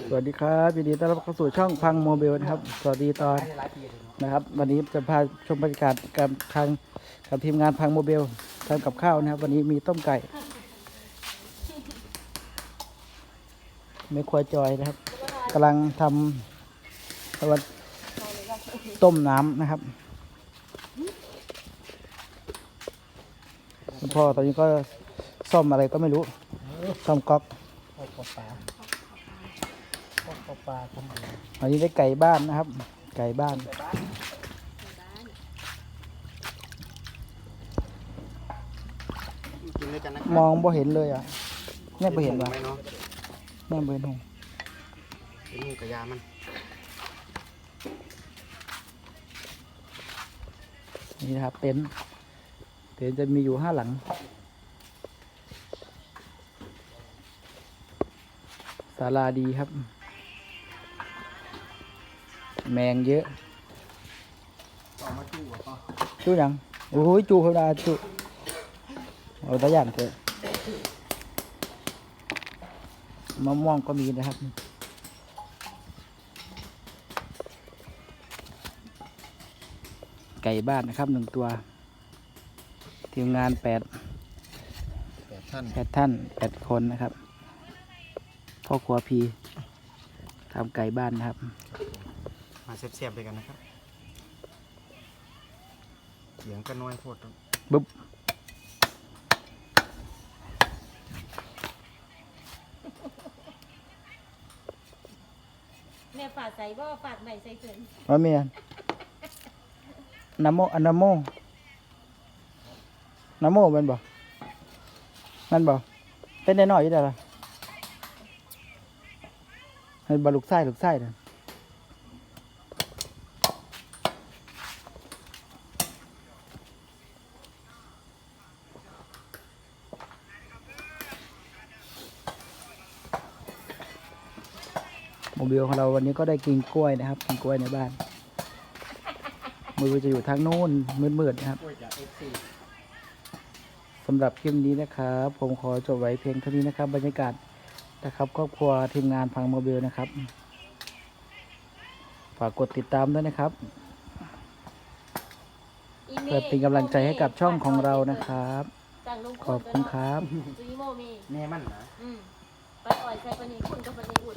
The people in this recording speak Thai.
สวัสดีครับยินดีต้อนรับเข้าสู่ช่องพังโมบิลนะครับ สวัสดีตอนนะครับ วันนี้จะพาชมบรรยากาศกับทางกับทีมงานพังโมบิลทำกับข้าวนะครับ วันนี้มีต้มไก่ไม่ครัวจอยนะครับกำลังทำตะวันต้มน้ำนะครับคุณพ่อตอนนี้ก็ซ่อมอะไรก็ไม่รู้ซ่อมก๊อก ปอกปลาปอกปลาทำอะไรอันนี้ได้ไก่บ้านนะครับ ไก่บ้านกินด้วยกันนะมองบ่เห็นเลยอะแม่บ่เห็นว่ะไหมเนาะแม่บ่เห็นหงเป็นงูกระยามันนี่นะครับเต็นท์เต็นท์จะมีอยู่ห้าหลังศาลาดีครับ แมงเยอะต่อมาจู้อะป่ะจูยังโอ้ยจูเขาดาจูเอาตะย่านเถอะมะม่วงก็มีนะครับไก่บ้านนะครับหนึ่งตัว ทีมงานแปดแปดท่านแปดท่านแปดคนนะครับ พ่อครัวพีทำไก่บ้านนะครับมาเสียบๆด้วยกันนะครับเสียงก็น้อยโพดครับบุ๊บแม่ฝาดใส่บ่ฝาดใหม่ใส่เถินว่าเมียนาโมอันนาโมนาโมแมันบ่แมันบ่เป็นได้น้อยอยู่ได้ละให้บาลูกไส้ลูกไส้เด้อ โมบิลของเราวันนี้ก็ได้กินกล้วยนะครับ กินกล้วยในบ้านมือจะอยู่ทางโน้นมืดๆนะครับกล้วยจากเอฟซีสำหรับคลิปนี้นะครับ ผมขอจบไว้เพียงเท่านี้นะครับ บรรยากาศนะครับครอบครัวทีมงานพังโมบิลนะครับ ฝากกดติดตามด้วยนะครับอีมเพื่อเป็นกำลังใจให้กับช่องของเรานะครับจากลุงขอบคุณครับจุยโมมีแม่มันนะอืมไปอ่อยใส่ปานนีคุณกับปานนีอุด